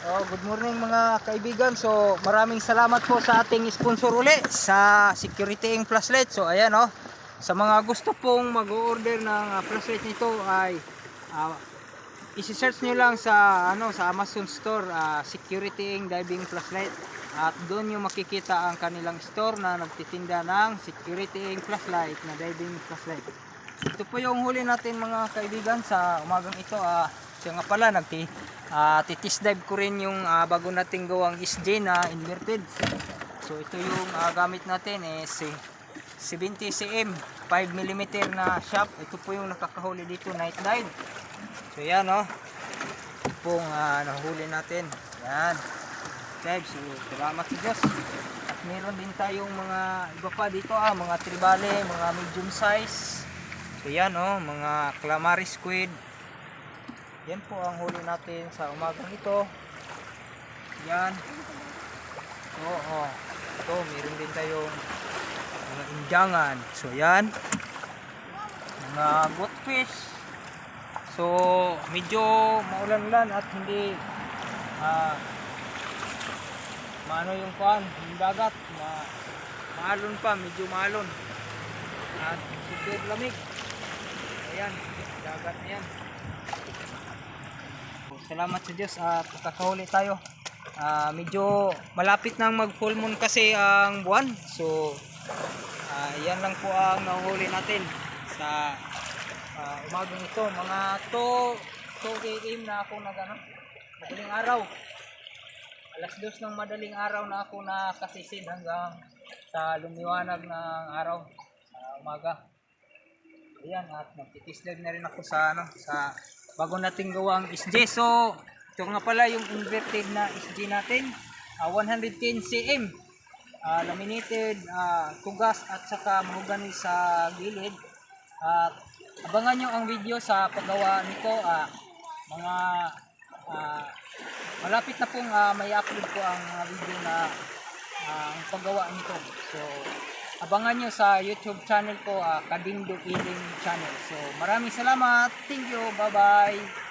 Oh, good morning mga kaibigan. So, maraming salamat po sa ating sponsor uli sa Security Ing Flashlight. So, ayan oh. Sa mga gusto pong mag-order ng uh, flashlight nito ay uh, isi-search nyo lang sa ano sa Amazon Store ah, Security Ing Diving Flashlight at doon nyo makikita ang kanilang store na nagtitinda ng Security Ing Flashlight na diving flashlight. Ito po yung huli natin mga kaibigan sa umagang ito. Ah, siya nga pala, nagti, ah, titis dive ko rin yung ah, bago nating gawang SJ na inverted. So ito yung ah, gamit natin eh, si 70 cm 5mm na shop. Ito po yung nakakahuli dito night dive. So yan oh. Ito pong ah, nahuli natin. Yan. Dive. So salamat sa Diyos. At meron din tayong mga iba pa dito ah, mga tribale, mga medium size. So yan oh, mga calamari squid. Yan po ang huli natin sa umagang ito. Yan. So, oh. Ito, meron din tayong mga indyangan. So yan. Mga goatfish. So, medyo maulan-ulan at hindi ah maano yung kuan, yung dagat, ma maalon pa, medyo maalon. At super lamig. Ayan, dagat na yan. Salamat sa Diyos at kakahuli tayo. Ah, medyo malapit nang mag full moon kasi ang buwan. So, ah, yan lang po ang nahuli natin sa ah, umagang ito. Mga 2 2 AM na ako nag ano, madaling araw. Alas dos ng madaling araw na ako nakasisid hanggang sa lumiwanag ng araw sa umaga. Ayan, at magtitisdag na rin ako sa ano, sa bago nating gawang SJ. So, ito nga pala yung inverted na SJ natin. ah, 110 cm. ah, laminated, ah, tugas at saka mahogany sa gilid. At abangan nyo ang video sa paggawa nito. ah, mga ah, malapit na pong ah, may upload ko ang video na ah, ang paggawa nito. So, abangan nyo sa YouTube channel ko, ah, Kadindo Eating Channel. So, maraming salamat. Thank you. Bye-bye.